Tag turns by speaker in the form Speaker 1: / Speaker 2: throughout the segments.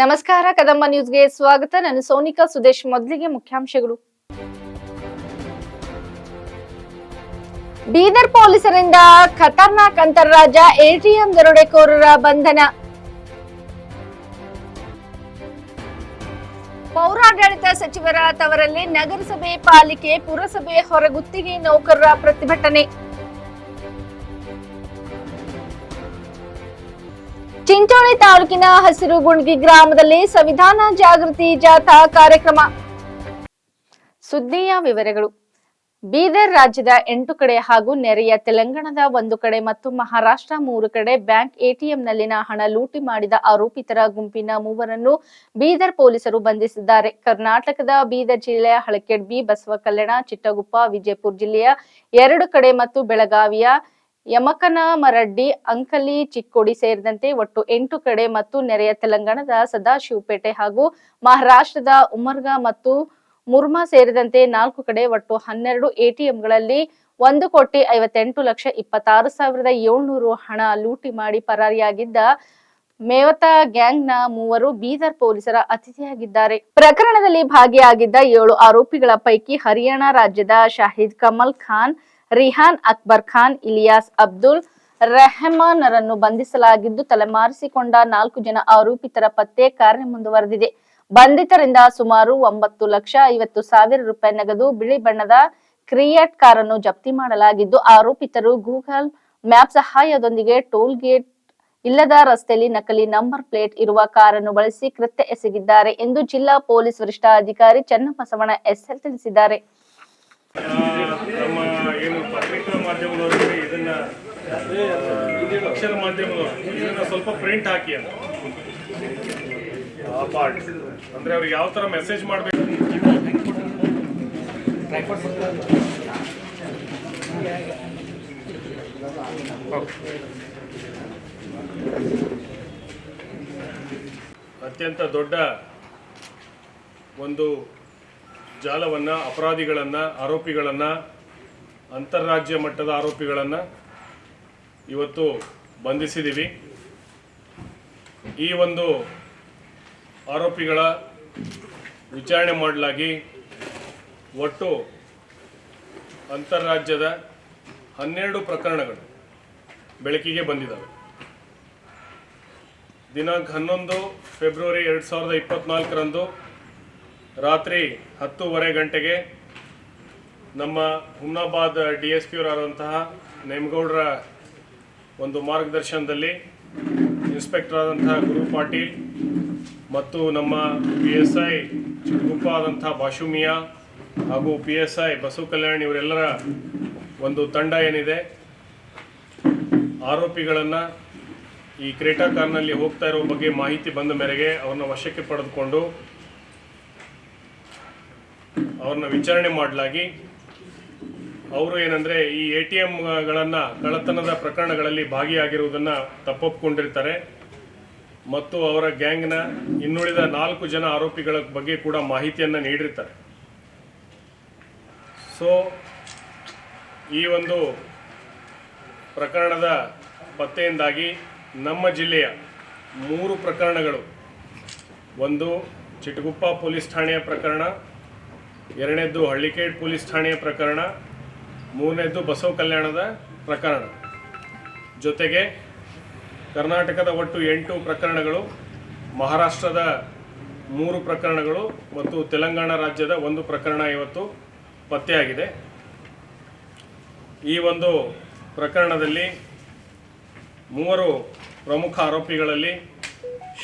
Speaker 1: ನಮಸ್ಕಾರ, ಕದಂಬ ನ್ಯೂಸ್ಗೆ ಸ್ವಾಗತ. ನಾನು ಸೋನಿಕಾ ಸುದೇಶ್, ಮೊದಲಿಗೆ ಮುಖ್ಯಾಂಶಗಳು. ಬೀದರ್ ಪೊಲೀಸರಿಂದ ಖತರ್ನಾಕ್ ಅಂತರರಾಜ್ಯ ಎಟಿಎಂ ದರೋಡೆಕೋರರ ಬಂಧನ. ಪೌರಾಡಳಿತ ಸಚಿವರ ತವರಲ್ಲಿ ನಗರಸಭೆ ಪಾಲಿಕೆ, ಪುರಸಭೆ ಹೊರಗುತ್ತಿಗೆ ನೌಕರರ ಪ್ರತಿಭಟನೆ. ಚಿಂಚೋಳಿ ತಾಲೂಕಿನ ಹಸಿರು ಗುಂಡ್ಗಿ ಗ್ರಾಮದಲ್ಲಿ ಸಂವಿಧಾನ ಜಾಗೃತಿ ಜಾಥಾ ಕಾರ್ಯಕ್ರಮ. ಸುದ್ದಿಯ ವಿವರಗಳು. ಬೀದರ್ ರಾಜ್ಯದ ಎಂಟು ಕಡೆ ಹಾಗೂ ನೆರೆಯ ತೆಲಂಗಾಣದ ಒಂದು ಕಡೆ ಮತ್ತು ಮಹಾರಾಷ್ಟ್ರ ಮೂರು ಕಡೆ ಬ್ಯಾಂಕ್ ಎಟಿಎಂನಲ್ಲಿನ ಹಣ ಲೂಟಿ ಮಾಡಿದ ಆರೋಪಿತರ ಗುಂಪಿನ ಮೂವರನ್ನು ಬೀದರ್ ಪೊಲೀಸರು ಬಂಧಿಸಿದ್ದಾರೆ. ಕರ್ನಾಟಕದ ಬೀದರ್ ಜಿಲ್ಲೆಯ ಹಳಕೆಡ್ಬಿ ಬಸವ ಕಲ್ಯಾಣ ಚಿಟ್ಟಗುಪ್ಪ ವಿಜಯಪುರ ಜಿಲ್ಲೆಯ ಎರಡು ಕಡೆ ಮತ್ತು ಬೆಳಗಾವಿಯ ಯಮಕನ ಮರಡ್ಡಿ, ಅಂಕಲಿ, ಚಿಕ್ಕೋಡಿ ಸೇರಿದಂತೆ ಒಟ್ಟು ಎಂಟು ಕಡೆ ಮತ್ತು ನೆರೆಯ ತೆಲಂಗಾಣದ ಸದಾಶಿವಪೇಟೆ ಹಾಗೂ ಮಹಾರಾಷ್ಟ್ರದ ಉಮರ್ಗಾ ಮತ್ತು ಮುರ್ಮಾ ಸೇರಿದಂತೆ ನಾಲ್ಕು ಕಡೆ ಒಟ್ಟು ಹನ್ನೆರಡು ಎಟಿಎಂಗಳಲ್ಲಿ ಒಂದು ಕೋಟಿ ಐವತ್ತೆಂಟು ಲಕ್ಷ ಇಪ್ಪತ್ತಾರು ಸಾವಿರದ ಏಳ್ನೂರು ಹಣ ಲೂಟಿ ಮಾಡಿ ಪರಾರಿಯಾಗಿದ್ದ ಮೇವತಾ ಗ್ಯಾಂಗ್ನ ಮೂವರು ಬೀದರ್ ಪೊಲೀಸರ ಅತಿಥಿಯಾಗಿದ್ದಾರೆ. ಪ್ರಕರಣದಲ್ಲಿ ಭಾಗಿಯಾಗಿದ್ದ ಏಳು ಆರೋಪಿಗಳ ಪೈಕಿ ಹರಿಯಾಣ ರಾಜ್ಯದ ಶಾಹಿದ್ ಕಮಲ್ ಖಾನ್ ರಿಹಾನ್ ಅಕ್ಬರ್ ಖಾನ್ ಇಲಿಯಾಸ್ ಅಬ್ದುಲ್ ರೆಹಮಾನರನ್ನು ಬಂಧಿಸಲಾಗಿದ್ದು ತಲೆಮಾರಿಸಿಕೊಂಡ ನಾಲ್ಕು ಜನ ಆರೋಪಿತರ ಪತ್ತೆ ಕಾರ್ಯ ಮುಂದುವರೆದಿದೆ. ಬಂಧಿತರಿಂದ ಸುಮಾರು ಒಂಬತ್ತು ಲಕ್ಷ ಐವತ್ತು ಸಾವಿರ ರೂಪಾಯಿ ನಗದು ಬಿಳಿ ಬಣ್ಣದ ಕ್ರಿಯೇಟ್ ಕಾರನ್ನು ಜಪ್ತಿ ಮಾಡಲಾಗಿದ್ದು, ಆರೋಪಿತರು ಗೂಗಲ್ ಮ್ಯಾಪ್ ಸಹಾಯದೊಂದಿಗೆ ಟೋಲ್ ಗೇಟ್ ಇಲ್ಲದ ರಸ್ತೆಯಲ್ಲಿ ನಕಲಿ ನಂಬರ್ ಪ್ಲೇಟ್ ಇರುವ ಕಾರನ್ನು ಬಳಸಿ ಕೃತ್ಯ ಎಸಗಿದ್ದಾರೆ ಎಂದು ಜಿಲ್ಲಾ ಪೊಲೀಸ್ ವರಿಷ್ಠಾಧಿಕಾರಿ ಚನ್ನಬಸವಣ್ಣ ಎಸ್ಎಲ್ ತಿಳಿಸಿದ್ದಾರೆ.
Speaker 2: ನಮ್ಮ ಏನು ಪತ್ರಿಕಾ ಮಾಧ್ಯಮದವರಿಗೆ ಇದನ್ನ ಅಕ್ಷರ ಮಾಧ್ಯಮದವರು, ಇದನ್ನ ಸ್ವಲ್ಪ ಪ್ರಿಂಟ್ ಹಾಕಿ ಅಂತ. ಆ ಅಂದ್ರೆ ಅವ್ರಿಗೆ ಯಾವ ತರ ಮೆಸೇಜ್ ಮಾಡಬೇಕು? ಅತ್ಯಂತ ದೊಡ್ಡ ಒಂದು ಜಾಲವನ್ನು, ಅಪರಾಧಿಗಳನ್ನು, ಆರೋಪಿಗಳನ್ನು ಅಂತಾರಾಜ್ಯ ಮಟ್ಟದ ಆರೋಪಿಗಳನ್ನು ಇವತ್ತು ಬಂಧಿಸಿದ್ದೀವಿ ಈ ಒಂದು ಆರೋಪಿಗಳ ವಿಚಾರಣೆ ಮಾಡಲಾಗಿ ಒಟ್ಟು ಅಂತಾರಾಜ್ಯದ ಹನ್ನೆರಡು ಪ್ರಕರಣಗಳು ಬೆಳಕಿಗೆ ಬಂದಿದ್ದಾವೆ. ದಿನಾಂಕ ಹನ್ನೊಂದು ಫೆಬ್ರವರಿ ಎರಡು ಸಾವಿರದ ಇಪ್ಪತ್ತ್ನಾಲ್ಕರಂದು ರಾತ್ರಿ ಹತ್ತೂವರೆ ಗಂಟೆಗೆ ನಮ್ಮ ಹುಮ್ನಾಬಾದ್ ಡಿ ಎಸ್ ಪಿ ಅವರಾದಂತಹ ನೇಮಗೌಡರ ಒಂದು ಮಾರ್ಗದರ್ಶನದಲ್ಲಿ ಇನ್ಸ್ಪೆಕ್ಟರ್ ಆದಂತಹ ಗುರು ಪಾಟೀಲ್ ಮತ್ತು ನಮ್ಮ ಪಿ ಎಸ್ ಐ ಚಿಕ್ಕಗುಪ್ಪ ಆದಂತಹ ಬಾಶುಮಿಯಾ ಹಾಗೂ P S I Basava Kalyan ಇವರೆಲ್ಲರ ಒಂದು ತಂಡ ಏನಿದೆ, ಆರೋಪಿಗಳನ್ನು ಈ ಕ್ರೇಟಾ ಕಾರ್ನಲ್ಲಿ ಹೋಗ್ತಾ ಇರೋ ಬಗ್ಗೆ ಮಾಹಿತಿ ಬಂದ ಮೇರೆಗೆ ಅವ್ರನ್ನ ವಶಕ್ಕೆ ಪಡೆದುಕೊಂಡು ಅವ್ರನ್ನ ವಿಚಾರಣೆ ಮಾಡಲಾಗಿ ಅವರು ಏನಂದರೆ ಈ ಎ ಟಿ ಎಮ್ಗಳನ್ನು ಕಳ್ಳತನದ ಪ್ರಕರಣಗಳಲ್ಲಿ ಭಾಗಿಯಾಗಿರುವುದನ್ನು ತಪ್ಪೊಪ್ಪಿಕೊಂಡಿರ್ತಾರೆ ಮತ್ತು ಅವರ ಗ್ಯಾಂಗ್ನ ಇನ್ನುಳಿದ ನಾಲ್ಕು ಜನ ಆರೋಪಿಗಳ ಬಗ್ಗೆ ಕೂಡ ಮಾಹಿತಿಯನ್ನು ನೀಡಿರ್ತಾರೆ. ಸೊ, ಈ ಒಂದು ಪ್ರಕರಣದ ಪತ್ತೆಯಿಂದಾಗಿ ನಮ್ಮ ಜಿಲ್ಲೆಯ ಮೂರು ಪ್ರಕರಣಗಳು. ಒಂದು ಚಿಟಗುಪ್ಪ ಪೊಲೀಸ್ ಠಾಣೆಯ ಪ್ರಕರಣ ಎರಡನೇದ್ದು ಹಳ್ಳಿಕೇಡ್ ಪೊಲೀಸ್ ಠಾಣೆಯ ಪ್ರಕರಣ, ಮೂರನೇದ್ದು ಬಸವ ಕಲ್ಯಾಣದ ಪ್ರಕರಣ. ಜೊತೆಗೆ ಕರ್ನಾಟಕದ ಒಟ್ಟು ಎಂಟು ಪ್ರಕರಣಗಳು, ಮಹಾರಾಷ್ಟ್ರದ ಮೂರು ಪ್ರಕರಣಗಳು ಮತ್ತು ತೆಲಂಗಾಣ ರಾಜ್ಯದ ಒಂದು ಪ್ರಕರಣ ಇವತ್ತು ಪತ್ತೆಯಾಗಿದೆ. ಈ ಒಂದು ಪ್ರಕರಣದಲ್ಲಿ ಮೂವರು ಪ್ರಮುಖ ಆರೋಪಿಗಳಲ್ಲಿ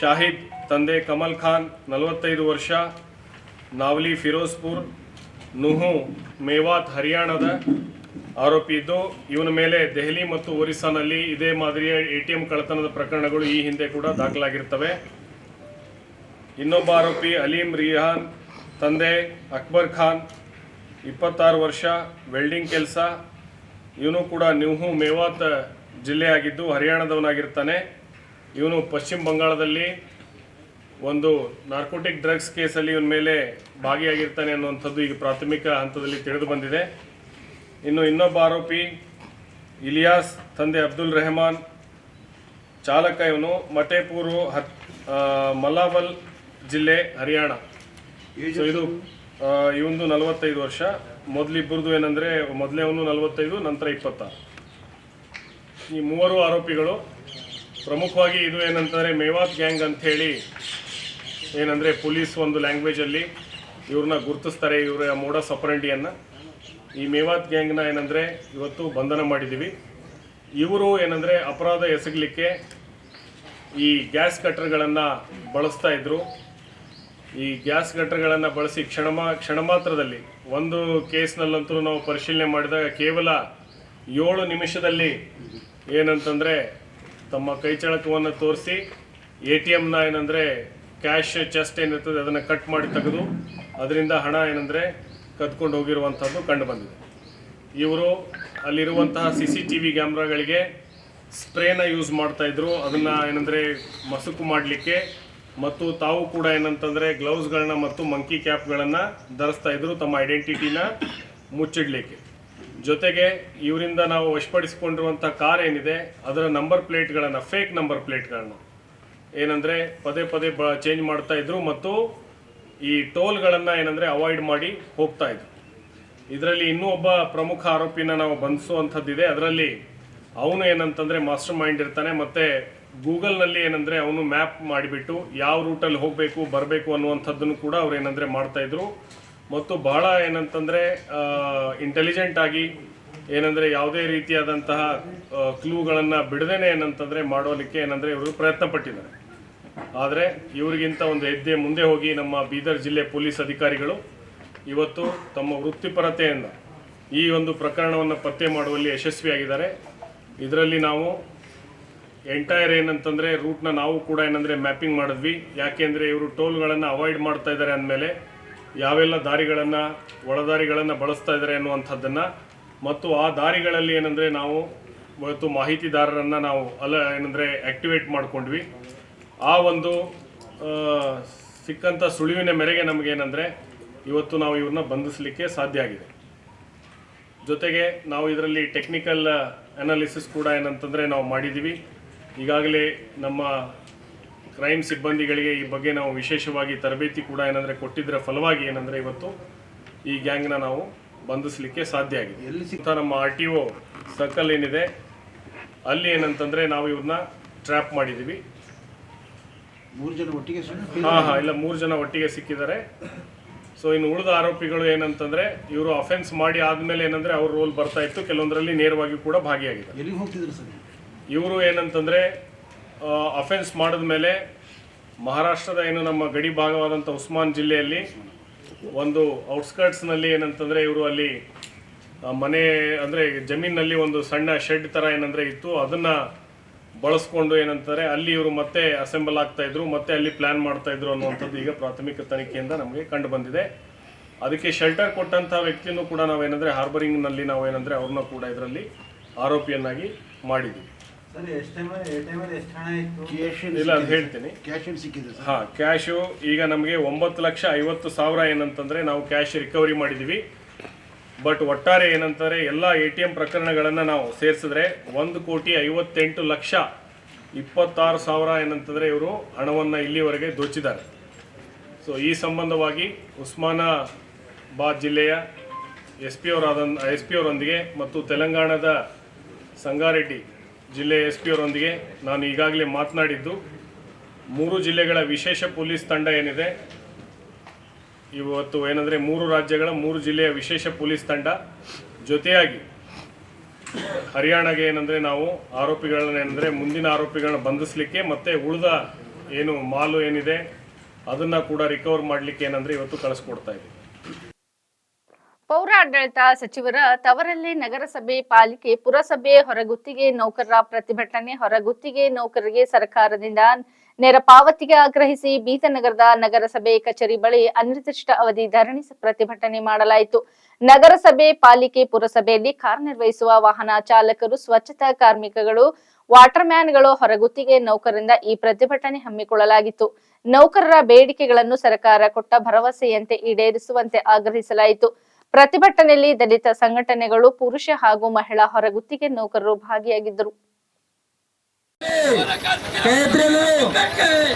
Speaker 2: ಶಾಹಿದ್ ತಂದೆ ಕಮಲ್ ಖಾನ್ ನಲವತ್ತೈದು ವರ್ಷ ನಾವಲಿ ಫಿರೋಜ್ಪುರ್, ನುಹು, ಮೇವಾತ್ ಹರಿಯಾಣದ ಆರೋಪಿ ಇದ್ದು, ಇವನ ಮೇಲೆ ದೆಹಲಿ ಮತ್ತು ಒರಿಸ್ಸಾನಲ್ಲಿ ಇದೇ ಮಾದರಿಯ ಎ ಟಿ ಎಂ ಕಳ್ಳತನದ ಪ್ರಕರಣಗಳು ಈ ಹಿಂದೆ ಕೂಡ ದಾಖಲಾಗಿರ್ತವೆ. ಇನ್ನೊಬ್ಬ ಆರೋಪಿ ಅಲೀಂ ರಿಹಾನ್ ತಂದೆ ಅಕ್ಬರ್ ಖಾನ್, ಇಪ್ಪತ್ತಾರು ವರ್ಷ, ವೆಲ್ಡಿಂಗ್ ಕೆಲಸ. ಇವನು ಕೂಡ ನ್ಯೂಹು ಮೇವಾತ್ ಜಿಲ್ಲೆಯಾಗಿದ್ದು, ಹರಿಯಾಣದವನಾಗಿರ್ತಾನೆ. ಇವನು ಪಶ್ಚಿಮ ಬಂಗಾಳದಲ್ಲಿ ಒಂದು ನಾರ್ಕೋಟಿಕ್ ಡ್ರಗ್ಸ್ ಕೇಸಲ್ಲಿ ಇವನ ಮೇಲೆ ಭಾಗಿಯಾಗಿರ್ತಾನೆ ಅನ್ನುವಂಥದ್ದು ಈಗ ಪ್ರಾಥಮಿಕ ಹಂತದಲ್ಲಿ ತಿಳಿದು ಬಂದಿದೆ. ಇನ್ನು ಇನ್ನೊಬ್ಬ ಆರೋಪಿ ಇಲಿಯಾಸ್ ತಂದೆ ಅಬ್ದುಲ್ ರೆಹಮಾನ್ ಚಾಲಕ ಇವನು ಮಟೇಪೂರು ಹತ್ ಮಲಾಬಲ್ ಜಿಲ್ಲೆ ಹರಿಯಾಣ. ಸೊ ಇದು ಇವೊಂದು ನಲವತ್ತೈದು ವರ್ಷ. ಮೊದಲಿಬ್ಬರದು ಏನಂದರೆ ಮೊದಲೇ ಅವನು ನಲವತ್ತೈದು ನಂತರ ಇಪ್ಪತ್ತಾರು ಈ ಮೂವರು ಆರೋಪಿಗಳು ಪ್ರಮುಖವಾಗಿ ಇದು ಏನಂತಂದರೆ ಮೇವಾತ್ ಗ್ಯಾಂಗ್ ಅಂಥೇಳಿ ಏನಂದರೆ ಪೊಲೀಸ್ ಒಂದು ಲ್ಯಾಂಗ್ವೇಜಲ್ಲಿ ಇವ್ರನ್ನ ಗುರುತಿಸ್ತಾರೆ, ಇವರ ಮೋಡ ಅಪರಂಡಿಯನ್ನು ಈ ಮೇವಾತ್ ಗ್ಯಾಂಗ್ನ ಏನಂದರೆ ಇವತ್ತು ಬಂಧನ ಮಾಡಿದ್ದೀವಿ ಇವರು ಏನಂದರೆ ಅಪರಾಧ ಎಸಗಲಿಕ್ಕೆ ಈ ಗ್ಯಾಸ್ ಕಟ್ಟರ್ಗಳನ್ನು ಬಳಸ್ತಾ ಇದ್ದರು ಈ ಗ್ಯಾಸ್ ಗಟ್ಟರ್ಗಳನ್ನು ಬಳಸಿ ಕ್ಷಣ ಮಾತ್ರದಲ್ಲಿ ಒಂದು ಕೇಸ್ನಲ್ಲಂತೂ ನಾವು ಪರಿಶೀಲನೆ ಮಾಡಿದಾಗ ಕೇವಲ ಏಳು ನಿಮಿಷದಲ್ಲಿ ಏನಂತಂದರೆ ತಮ್ಮ ಕೈಚಳಕವನ್ನು ತೋರಿಸಿ ಎ ಟಿ ಎಮ್ನ ಏನಂದರೆ ಕ್ಯಾಶ್ ಚೆಸ್ಟ್ ಏನಿರ್ತದೆ ಅದನ್ನು ಕಟ್ ಮಾಡಿ ತೆಗೆದು ಅದರಿಂದ ಹಣ ಏನಂದರೆ ಕದ್ಕೊಂಡು ಹೋಗಿರುವಂಥದ್ದು ಕಂಡು ಬಂದಿದೆ. ಇವರು ಅಲ್ಲಿರುವಂತಹ ಸಿ ಸಿ ಟಿ ವಿ ಕ್ಯಾಮ್ರಾಗಳಿಗೆ ಸ್ಪ್ರೇನ ಯೂಸ್ ಮಾಡ್ತಾ ಅದನ್ನು ಅದನ್ನ ಏನಂದ್ರೆ ಮಸುಕು ಮಾಡಲಿಕ್ಕೆ ಮತ್ತು ತಾವು ಕೂಡ ಏನಂತಂದ್ರೆ ಗ್ಲೌಸ್ಗಳನ್ನ ಮತ್ತು ಮಂಕಿ ಕ್ಯಾಪ್ಗಳನ್ನು ಧರಿಸ್ತಾ ಇದ್ರು ತಮ್ಮ ಐಡೆಂಟಿಟಿನ ಮುಚ್ಚಿಡಲಿಕ್ಕೆ. ಜೊತೆಗೆ ಇವರಿಂದ ನಾವು ವಶಪಡಿಸಿಕೊಂಡಿರುವಂಥ ಕಾರ್ ಏನಿದೆ, ಅದರ ನಂಬರ್ ಪ್ಲೇಟ್ಗಳನ್ನು, ಫೇಕ್ ನಂಬರ್ ಪ್ಲೇಟ್ಗಳನ್ನ ಏನಂದ್ರೆ ಪದೇ ಪದೇ ಬ ಚೇಂಜ್ ಮಾಡ್ತಾ ಇದ್ರು ಮತ್ತು ಈ ಟೋಲ್ಗಳನ್ನು ಏನಂದ್ರೆ ಅವಾಯ್ಡ್ ಮಾಡಿ ಹೋಗ್ತಾ ಇದ್ರು. ಇದರಲ್ಲಿ ಇನ್ನೂ ಒಬ್ಬ ಪ್ರಮುಖ ಆರೋಪಿನ ನಾವು ಬಂಧಿಸುವಂಥದ್ದಿದೆ. ಅದರಲ್ಲಿ ಅವನು ಏನಂತಂದ್ರೆ ಮಾಸ್ಟರ್ ಮೈಂಡ್ ಇರ್ತಾನೆ, ಮತ್ತೆ ಗೂಗಲ್ನಲ್ಲಿ ಏನಂದ್ರೆ ಅವನು ಮ್ಯಾಪ್ ಮಾಡಿಬಿಟ್ಟು ಯಾವ ರೂಟಲ್ಲಿ ಹೋಗಬೇಕು, ಬರಬೇಕು ಅನ್ನುವಂಥದ್ದನ್ನು ಕೂಡ ಅವ್ರು ಏನಂದ್ರೆ ಮಾಡ್ತಾಯಿದ್ರು ಮತ್ತು ಬಹಳ ಏನಂತಂದ್ರೆ ಇಂಟೆಲಿಜೆಂಟ್ ಆಗಿ ಏನಂದ್ರೆ ಯಾವುದೇ ರೀತಿಯಾದಂತಹ ಕ್ಲೂಗಳನ್ನು ಬಿಡದೇನೆ ಏನಂತಂದ್ರೆ ಮಾಡೋಲಿಕ್ಕೆ ಏನಂದ್ರೆ ಇವರು ಪ್ರಯತ್ನ ಪಟ್ಟಿದ್ದಾರೆ ಆದರೆ ಇವರಿಗಿಂತ ಒಂದು ಹೆಜ್ಜೆ ಮುಂದೆ ಹೋಗಿ ನಮ್ಮ ಬೀದರ್ ಜಿಲ್ಲೆ ಪೊಲೀಸ್ ಅಧಿಕಾರಿಗಳು ಇವತ್ತು ತಮ್ಮ ವೃತ್ತಿಪರತೆಯಿಂದ ಈ ಒಂದು ಪ್ರಕರಣವನ್ನು ಪತ್ತೆ ಮಾಡುವಲ್ಲಿ ಯಶಸ್ವಿಯಾಗಿದ್ದಾರೆ. ಇದರಲ್ಲಿ ನಾವು ಎಂಟೈರ್ ಏನಂತಂದರೆ ರೂಟ್ನ ನಾವು ಕೂಡ ಏನಂದರೆ ಮ್ಯಾಪಿಂಗ್ ಮಾಡಿದ್ವಿ. ಯಾಕೆಂದರೆ ಇವರು ಟೋಲ್ಗಳನ್ನು ಅವಾಯ್ಡ್ ಮಾಡ್ತಾ ಇದ್ದಾರೆ ಅಂದಮೇಲೆ ಯಾವೆಲ್ಲ ದಾರಿಗಳನ್ನು, ಒಳದಾರಿಗಳನ್ನು ಬಳಸ್ತಾ ಇದ್ದಾರೆ ಅನ್ನುವಂಥದ್ದನ್ನು ಮತ್ತು ಆ ದಾರಿಗಳಲ್ಲಿ ಏನಂದರೆ ನಾವು ಇವತ್ತು ಮಾಹಿತಿದಾರರನ್ನು ನಾವು ಅಲ ಏನಂದರೆ ಆ್ಯಕ್ಟಿವೇಟ್ ಮಾಡ್ಕೊಂಡ್ವಿ. ಆ ಒಂದು ಸಿಕ್ಕಂಥ ಸುಳಿವಿನ ಮೇರೆಗೆ ನಮಗೇನೆಂದರೆ ಇವತ್ತು ನಾವು ಇವ್ರನ್ನ ಬಂಧಿಸಲಿಕ್ಕೆ ಸಾಧ್ಯ ಆಗಿದೆ. ಜೊತೆಗೆ ನಾವು ಇದರಲ್ಲಿ ಟೆಕ್ನಿಕಲ್ ಅನಾಲಿಸಿಸ್ ಕೂಡ ಏನಂತಂದರೆ ನಾವು ಮಾಡಿದ್ದೀವಿ ಈಗಾಗಲೇ ನಮ್ಮ ಕ್ರೈಮ್ ಸಿಬ್ಬಂದಿಗಳಿಗೆ ಈ ಬಗ್ಗೆ ನಾವು ವಿಶೇಷವಾಗಿ ತರಬೇತಿ ಕೂಡ ಏನಂದರೆ ಕೊಟ್ಟಿದ್ದರ ಫಲವಾಗಿ ಏನಂದರೆ ಇವತ್ತು ಈ ಗ್ಯಾಂಗ್ನ ನಾವು ಬಂಧಿಸಲಿಕ್ಕೆ ಸಾಧ್ಯ ಆಗಿದೆ.
Speaker 3: ಎಲ್ಲಿ
Speaker 2: ಸಿಗ್ತಾ ನಮ್ಮ ಆರ್ ಟಿ ಒ ಸರ್ಕಲ್ ಏನಿದೆ ಅಲ್ಲಿ ಏನಂತಂದರೆ ನಾವು ಇವ್ರನ್ನ ಟ್ರ್ಯಾಪ್ ಮಾಡಿದ್ದೀವಿ
Speaker 3: ಮೂರು ಜನ ಒಟ್ಟಿಗೆ
Speaker 2: ಹಾಂ ಹಾ ಇಲ್ಲ ಮೂರು ಜನ ಒಟ್ಟಿಗೆ ಸಿಕ್ಕಿದ್ದಾರೆ. ಸೊ ಇನ್ನು ಉಳಿದ ಆರೋಪಿಗಳು ಏನಂತಂದ್ರೆ ಇವರು ಅಫೆನ್ಸ್ ಮಾಡಿ ಆದ್ಮೇಲೆ ಏನಂದ್ರೆ ಅವ್ರ ರೋಲ್ ಬರ್ತಾ ಇತ್ತು. ಕೆಲವೊಂದರಲ್ಲಿ ನೇರವಾಗಿ ಕೂಡ ಭಾಗಿಯಾಗಿದೆ
Speaker 3: ಎಲ್ಲಿಗೆ ಹೋಗ್ತಿದ್ರು ಸರ್?
Speaker 2: ಇವರು ಏನಂತಂದ್ರೆ ಅಫೆನ್ಸ್ ಮಾಡಿದ್ಮೇಲೆ ಮಹಾರಾಷ್ಟ್ರದ ಏನು ನಮ್ಮ ಗಡಿ ಭಾಗವಾದಂಥ ಉಸ್ಮಾನ್ ಜಿಲ್ಲೆಯಲ್ಲಿ ಒಂದು ಔಟ್ಸ್ಕರ್ಟ್ಸ್ನಲ್ಲಿ ಏನಂತಂದ್ರೆ ಇವರು ಅಲ್ಲಿ ಮನೆ ಅಂದರೆ ಜಮೀನಲ್ಲಿ ಒಂದು ಸಣ್ಣ ಶೆಡ್ ಥರ ಏನಂದರೆ ಇತ್ತು. ಅದನ್ನ ಬಳಸ್ಕೊಂಡು ಏನಂತಾರೆ ಅಲ್ಲಿ ಇವರು ಮತ್ತೆ ಅಸೆಂಬಲ್ ಆಗ್ತಾ ಇದ್ರು ಮತ್ತೆ ಅಲ್ಲಿ ಪ್ಲಾನ್ ಮಾಡ್ತಾ ಇದ್ರು ಅನ್ನುವಂಥದ್ದು ಈಗ ಪ್ರಾಥಮಿಕ ತನಿಖೆಯಿಂದ ನಮಗೆ ಕಂಡು ಬಂದಿದೆ. ಅದಕ್ಕೆ ಶೆಲ್ಟರ್ ಕೊಟ್ಟಂತಹ ವ್ಯಕ್ತಿಯನ್ನು ಕೂಡ ನಾವೇನಂದ್ರೆ ಹಾರ್ಬರಿಂಗ್ನಲ್ಲಿ ನಾವೇನಂದ್ರೆ ಅವ್ರನ್ನ ಕೂಡ ಇದರಲ್ಲಿ ಆರೋಪಿಯನ್ನಾಗಿ ಮಾಡಿದ್ವಿ. ಇಲ್ಲ ಅಂತ ಹೇಳ್ತೀನಿ.
Speaker 3: ಕ್ಯಾಶ್ ಎಲ್ಲಿ ಸಿಕ್ಕಿದೆ ಸರ್.
Speaker 2: ಹಾ ಕ್ಯಾಶು ಈಗ ನಮಗೆ ಒಂಬತ್ತು ಲಕ್ಷ ಐವತ್ತು ಸಾವಿರ ಏನಂತಂದ್ರೆ ನಾವು ಕ್ಯಾಶ್ ರಿಕವರಿ ಮಾಡಿದ್ದೀವಿ ಬಟ್ ಒಟ್ಟಾರೆ ಏನಂತಾರೆ ಎಲ್ಲ ಎ ಟಿ ಎಂ ಪ್ರಕರಣಗಳನ್ನು ನಾವು ಸೇರಿಸಿದ್ರೆ ಒಂದು ಕೋಟಿ ಐವತ್ತೆಂಟು ಲಕ್ಷ ಇಪ್ಪತ್ತಾರು ಸಾವಿರ ಏನಂತಂದರೆ ಇವರು ಹಣವನ್ನು ಇಲ್ಲಿವರೆಗೆ ದೋಚಿದ್ದಾರೆ. ಸೊ ಈ ಸಂಬಂಧವಾಗಿ ಉಸ್ಮಾನಾಬಾದ್ ಜಿಲ್ಲೆಯ ಎಸ್ ಪಿ ಅವರಾದ ಎಸ್ ಪಿ ಅವರೊಂದಿಗೆ ಮತ್ತು ತೆಲಂಗಾಣದ ಸಂಗಾರೆಡ್ಡಿ ಜಿಲ್ಲೆಯ ಎಸ್ ಪಿ ಅವರೊಂದಿಗೆ ನಾನು ಈಗಾಗಲೇ ಮಾತನಾಡಿದ್ದು, ಮೂರು ಜಿಲ್ಲೆಗಳ ವಿಶೇಷ ಪೊಲೀಸ್ ತಂಡ ಏನಿದೆ, ಇವತ್ತು ಏನಂದರೆ ಮೂರು ರಾಜ್ಯಗಳ ಮೂರು ಜಿಲ್ಲೆಯ ವಿಶೇಷ ಪೊಲೀಸ್ ತಂಡ ಜೊತೆಯಾಗಿ ಹರಿಯಾಣಗೆ ಏನಂದರೆ ನಾವು ಆರೋಪಿಗಳನ್ನ ಏನಂದರೆ ಮುಂದಿನ ಆರೋಪಿಗಳನ್ನ ಬಂಧಿಸಲಿಕ್ಕೆ ಮತ್ತೆ ಉಳಿದ ಏನು ಮಾಲು ಏನಿದೆ, ಅದನ್ನ ಕೂಡ ರಿಕವರ್ ಮಾಡಲಿಕ್ಕೆ ಏನಂದ್ರೆ ಇವತ್ತು ಕಳಿಸ್ಕೊಡ್ತಾ ಇದ್ದೀವಿ.
Speaker 1: ಪೌರಾಡಳಿತ ಸಚಿವರ ತವರಲ್ಲಿ ನಗರಸಭೆ ಪಾಲಿಕೆ, ಪುರಸಭೆ ಹೊರಗುತ್ತಿಗೆ ನೌಕರರ ಪ್ರತಿಭಟನೆ, ಹೊರಗುತ್ತಿಗೆ ನೌಕರರಿಗೆ ಸರ್ಕಾರದಿಂದ ನೇರ ಪಾವತಿಗೆ ಆಗ್ರಹಿಸಿ ಬೀದನಗರದ ನಗರಸಭೆ ಕಚೇರಿ ಬಳಿ ಅನಿರ್ದಿಷ್ಟ ಅವಧಿ ಧರಣಿ ಪ್ರತಿಭಟನೆ ಮಾಡಲಾಯಿತು. ನಗರಸಭೆ, ಪಾಲಿಕೆ, ಪುರಸಭೆಯಲ್ಲಿ ಕಾರ್ಯನಿರ್ವಹಿಸುವ ವಾಹನ ಚಾಲಕರು, ಸ್ವಚ್ಛತಾ ಕಾರ್ಮಿಕಗಳು ವಾಟರ್ ಮ್ಯಾನ್ಗಳು ಹೊರಗುತ್ತಿಗೆ ನೌಕರರಿಂದ ಈ ಪ್ರತಿಭಟನೆ ಹಮ್ಮಿಕೊಳ್ಳಲಾಗಿತ್ತು. ನೌಕರರ ಬೇಡಿಕೆಗಳನ್ನು ಸರ್ಕಾರ ಕೊಟ್ಟ ಭರವಸೆಯಂತೆ ಈಡೇರಿಸುವಂತೆ ಆಗ್ರಹಿಸಲಾಯಿತು. ಪ್ರತಿಭಟನೆಯಲ್ಲಿ ದಲಿತ ಸಂಘಟನೆಗಳು, ಪುರುಷ ಹಾಗೂ ಮಹಿಳಾ ಹೊರಗುತ್ತಿಗೆ ನೌಕರರು ಭಾಗಿಯಾಗಿದ್ದರು.
Speaker 4: Hey! Hey, brother! Becky!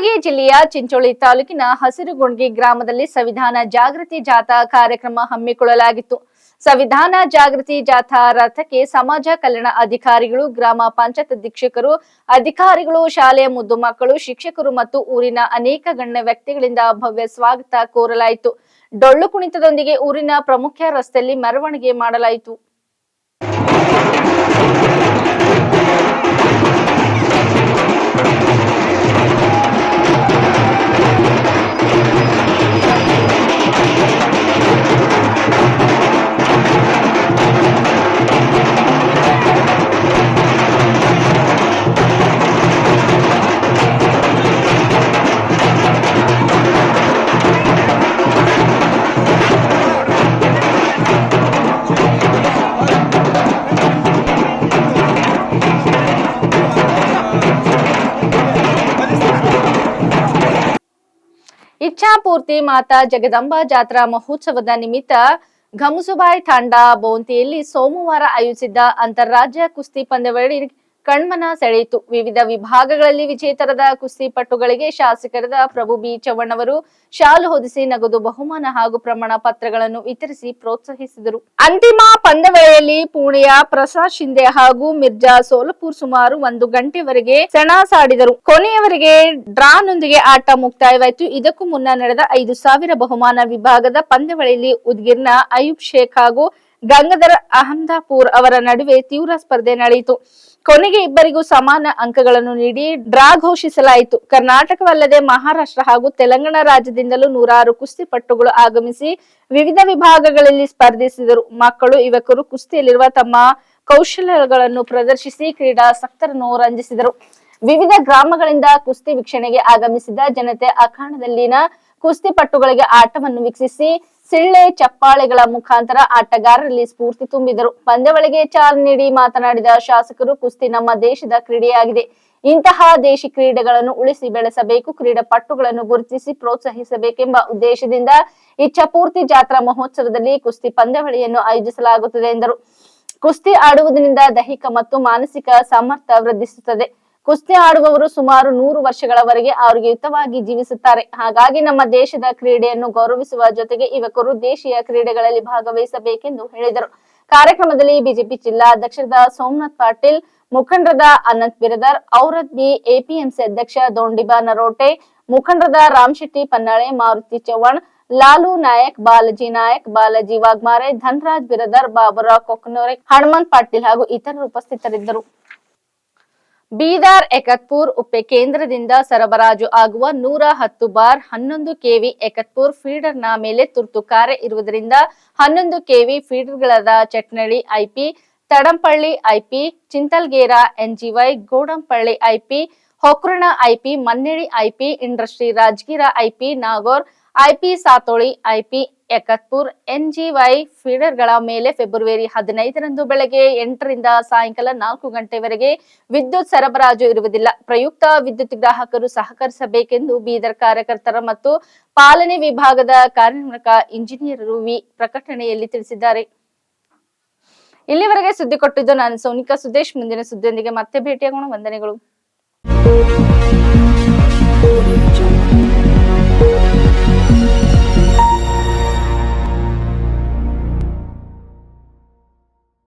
Speaker 1: Kalaburagi ಜಿಲ್ಲೆಯ ಚಿಂಚೋಳಿ ತಾಲೂಕಿನ ಹಸಿರುಗುಂಡ್ಗಿ ಗ್ರಾಮದಲ್ಲಿ ಸಂವಿಧಾನ ಜಾಗೃತಿ ಜಾಥಾ ಕಾರ್ಯಕ್ರಮ ಹಮ್ಮಿಕೊಳ್ಳಲಾಗಿತ್ತು. ಸಂವಿಧಾನ ಜಾಗೃತಿ ಜಾಥಾ ರಥಕ್ಕೆ ಸಮಾಜ ಕಲ್ಯಾಣ ಅಧಿಕಾರಿಗಳು, ಗ್ರಾಮ ಪಂಚಾಯತ್ ಅಧೀಕ್ಷಕರು, ಅಧಿಕಾರಿಗಳು, ಶಾಲೆಯ ಮುದ್ದು ಮಕ್ಕಳು, ಶಿಕ್ಷಕರು ಮತ್ತು ಊರಿನ ಅನೇಕ ಗಣ್ಯ ವ್ಯಕ್ತಿಗಳಿಂದ ಭವ್ಯ ಸ್ವಾಗತ ಕೋರಲಾಯಿತು. ಡೊಳ್ಳು ಕುಣಿತದೊಂದಿಗೆ ಊರಿನ ಪ್ರಮುಖ ರಸ್ತೆಯಲ್ಲಿ ಮೆರವಣಿಗೆ ಮಾಡಲಾಯಿತು. ಇಚ್ಛಾಪೂರ್ತಿ ಮಾತಾ ಜಗದಂಬಾ ಜಾತ್ರಾ ಮಹೋತ್ಸವದ ನಿಮಿತ್ತ ಘಮಸುಬಾಯಿ ತಾಂಡಾ ಬೋಂತಿಯಲ್ಲಿ ಸೋಮವಾರ ಆಯೋಜಿಸಿದ್ದ ಅಂತಾರಾಜ್ಯ ಕುಸ್ತಿ ಪಂದ್ಯಾವಳಿ ಕಣ್ಮನ ಸೆಳೆಯಿತು. ವಿವಿಧ ವಿಭಾಗಗಳಲ್ಲಿ ವಿಜೇತರದ ಕುಸ್ತಿ ಪಟ್ಟುಗಳಿಗೆ ಶಾಸಕರಾದ ಪ್ರಭು ಬಿ. ಅವರು ಶಾಲು ಹೊದಿಸಿ ನಗದು ಬಹುಮಾನ ಹಾಗೂ ಪ್ರಮಾಣ ಪತ್ರಗಳನ್ನು ವಿತರಿಸಿ ಪ್ರೋತ್ಸಾಹಿಸಿದರು. ಅಂತಿಮ ಪಂದ್ಯವೇಳೆಯಲ್ಲಿ ಪುಣೆಯ ಪ್ರಸಾದ್ ಶಿಂದೆ ಹಾಗೂ ಮಿರ್ಜಾ ಸೋಲಪುರ್ ಸುಮಾರು ಒಂದು ಗಂಟೆವರೆಗೆ ಸೆಣಸಾಡಿದರು ಕೊನೆಯವರೆಗೆ ಡ್ರಾನೊಂದಿಗೆ ಆಟ ಮುಕ್ತಾಯವಾಯಿತು. ಇದಕ್ಕೂ ಮುನ್ನ ನಡೆದ ಐದು ಸಾವಿರ ಬಹುಮಾನ ವಿಭಾಗದ ಪಂದ್ಯಾವಳಿಯಲ್ಲಿ ಉದ್ಗಿರ್ನ ಅಯೂಬ್ ಶೇಖ್ ಹಾಗೂ ಗಂಗಾಧರ್ ಅಹಮದಾಪುರ್ ಅವರ ನಡುವೆ ತೀವ್ರ ಸ್ಪರ್ಧೆ ನಡೆಯಿತು. ಕೊನೆಗೆ ಇಬ್ಬರಿಗೂ ಸಮಾನ ಅಂಕಗಳನ್ನು ನೀಡಿ ಡ್ರಾ ಘೋಷಿಸಲಾಯಿತು. ಕರ್ನಾಟಕವಲ್ಲದೆ ಮಹಾರಾಷ್ಟ್ರ ಹಾಗೂ ತೆಲಂಗಾಣ ರಾಜ್ಯದಿಂದಲೂ ನೂರಾರು ಕುಸ್ತಿಪಟ್ಟುಗಳು ಆಗಮಿಸಿ ವಿವಿಧ ವಿಭಾಗಗಳಲ್ಲಿ ಸ್ಪರ್ಧಿಸಿದರು. ಮಕ್ಕಳು, ಯುವಕರು ಕುಸ್ತಿಯಲ್ಲಿರುವ ತಮ್ಮ ಕೌಶಲ್ಯಗಳನ್ನು ಪ್ರದರ್ಶಿಸಿ ಕ್ರೀಡಾಸಕ್ತರನ್ನು ರಂಜಿಸಿದರು. ವಿವಿಧ ಗ್ರಾಮಗಳಿಂದ ಕುಸ್ತಿ ವೀಕ್ಷಣೆಗೆ ಆಗಮಿಸಿದ ಜನತೆ ಅಖಾಣದಲ್ಲಿನ ಕುಸ್ತಿಪಟ್ಟುಗಳಿಗೆ ಆಟವನ್ನು ವೀಕ್ಷಿಸಿ ಸಿಳ್ಳೆ ಚಪ್ಪಾಳೆಗಳ ಮುಖಾಂತರ ಆಟಗಾರರಲ್ಲಿ ಸ್ಫೂರ್ತಿ ತುಂಬಿದರು. ಪಂದ್ಯಾವಳಿಗೆ ಚಾಲನೆ ನೀಡಿ ಮಾತನಾಡಿದ ಶಾಸಕರು, ಕುಸ್ತಿ ನಮ್ಮ ದೇಶದ ಕ್ರೀಡೆಯಾಗಿದೆ. ಇಂತಹ ದೇಶಿ ಕ್ರೀಡೆಗಳನ್ನು ಉಳಿಸಿ ಬೆಳೆಸಬೇಕು, ಕ್ರೀಡಾಪಟುಗಳನ್ನು ಗುರುತಿಸಿ ಪ್ರೋತ್ಸಾಹಿಸಬೇಕೆಂಬ ಉದ್ದೇಶದಿಂದ ಇಚ್ಛಾಪೂರ್ತಿ ಜಾತ್ರಾ ಮಹೋತ್ಸವದಲ್ಲಿ ಕುಸ್ತಿ ಪಂದ್ಯಾವಳಿಯನ್ನು ಆಯೋಜಿಸಲಾಗುತ್ತದೆ ಎಂದರು. ಕುಸ್ತಿ ಆಡುವುದರಿಂದ ದೈಹಿಕ ಮತ್ತು ಮಾನಸಿಕ ಸಾಮರ್ಥ್ಯ ವೃದ್ಧಿಸುತ್ತದೆ. ಕುಸ್ತಿ ಆಡುವವರು ಸುಮಾರು ನೂರು ವರ್ಷಗಳವರೆಗೆ ಆರೋಗ್ಯಯುತವಾಗಿ ಜೀವಿಸುತ್ತಾರೆ. ಹಾಗಾಗಿ ನಮ್ಮ ದೇಶದ ಕ್ರೀಡೆಯನ್ನು ಗೌರವಿಸುವ ಜೊತೆಗೆ ಯುವಕರು ದೇಶೀಯ ಕ್ರೀಡೆಗಳಲ್ಲಿ ಭಾಗವಹಿಸಬೇಕೆಂದು ಹೇಳಿದರು. ಕಾರ್ಯಕ್ರಮದಲ್ಲಿ ಬಿಜೆಪಿ ಜಿಲ್ಲಾಧ್ಯಕ್ಷರಾದ ಸೋಮನಾಥ್ ಪಾಟೀಲ್, ಮುಖಂಡರಾದ ಅನಂತ್ ಬಿರದರ್ ಔರದ್ಬಿ ಎಪಿಎಂಸಿ ಅಧ್ಯಕ್ಷ ದೋಂಡಿಬಾ ನರೋಟೆ, ಮುಖಂಡರಾದ ರಾಮ್ ಶೆಟ್ಟಿ ಪನ್ನಾಳೆ, ಮಾರುತಿ ಚೌಹಾಣ್ ಲಾಲು ನಾಯಕ್, ಬಾಲಾಜಿ ನಾಯಕ್, ಬಾಲಾಜಿ ವಾಗ್ಮಾರೆ, ಧನ್ರಾಜ್ ಬಿರದರ್, ಬಾಬುರಾವ್ ಕೊಕ್ನೋರೆ, ಹನುಮಂತ್ ಪಾಟೀಲ್ ಹಾಗೂ ಇತರರು ಉಪಸ್ಥಿತರಿದ್ದರು. ಬೀದರ್ ಎಕತ್ಪುರ್ ಉಪ್ಪೆ ಕೇಂದ್ರದಿಂದ ಸರಬರಾಜು ಆಗುವ ನೂರ ಹತ್ತು ಬಾರ್ ಹನ್ನೊಂದು ಕೆವಿ ಎಕತ್ಪುರ್ ಫೀಡರ್ನ ಮೇಲೆ ತುರ್ತು ಕಾರ್ಯ ಇರುವುದರಿಂದ ಹನ್ನೊಂದು KV ಫೀಡರ್ಗಳಾದ Chatnalli IP, Tadampalli IP, Chintalgera NGY, Godampalli IP, Hokrana IP, Mannedi IP, industry Rajagira IP, Nagor IP Satoli IP Ekatpur NGY ಫೀಡರ್ಗಳ ಮೇಲೆ ಫೆಬ್ರವರಿ ಹದಿನೈದರಂದು ಬೆಳಗ್ಗೆ ಎಂಟರಿಂದ ಸಾಯಂಕಾಲ ನಾಲ್ಕು ಗಂಟೆವರೆಗೆ ವಿದ್ಯುತ್ ಸರಬರಾಜು ಇರುವುದಿಲ್ಲ. ಪ್ರಯುಕ್ತ ವಿದ್ಯುತ್ ಗ್ರಾಹಕರು ಸಹಕರಿಸಬೇಕೆಂದು ಬೀದರ್ ಕಾರ್ಯಕರ್ತರ ಮತ್ತು ಪಾಲನೆ ವಿಭಾಗದ ಕಾರ್ಯನಿರ್ವಾಹಕ ಇಂಜಿನಿಯರ್ ವಿ ಪ್ರಕಟಣೆಯಲ್ಲಿ ತಿಳಿಸಿದ್ದಾರೆ. ಇಲ್ಲಿವರೆಗೆ ಸುದ್ದಿ ಕೊಟ್ಟಿದ್ದು ನಾನು ಸೋನಿಕಾ ಸುದೇಶ್. ಮುಂದಿನ ಸುದ್ದಿಯೊಂದಿಗೆ ಮತ್ತೆ ಭೇಟಿಯಾಗೋಣ. ವಂದನೆಗಳು.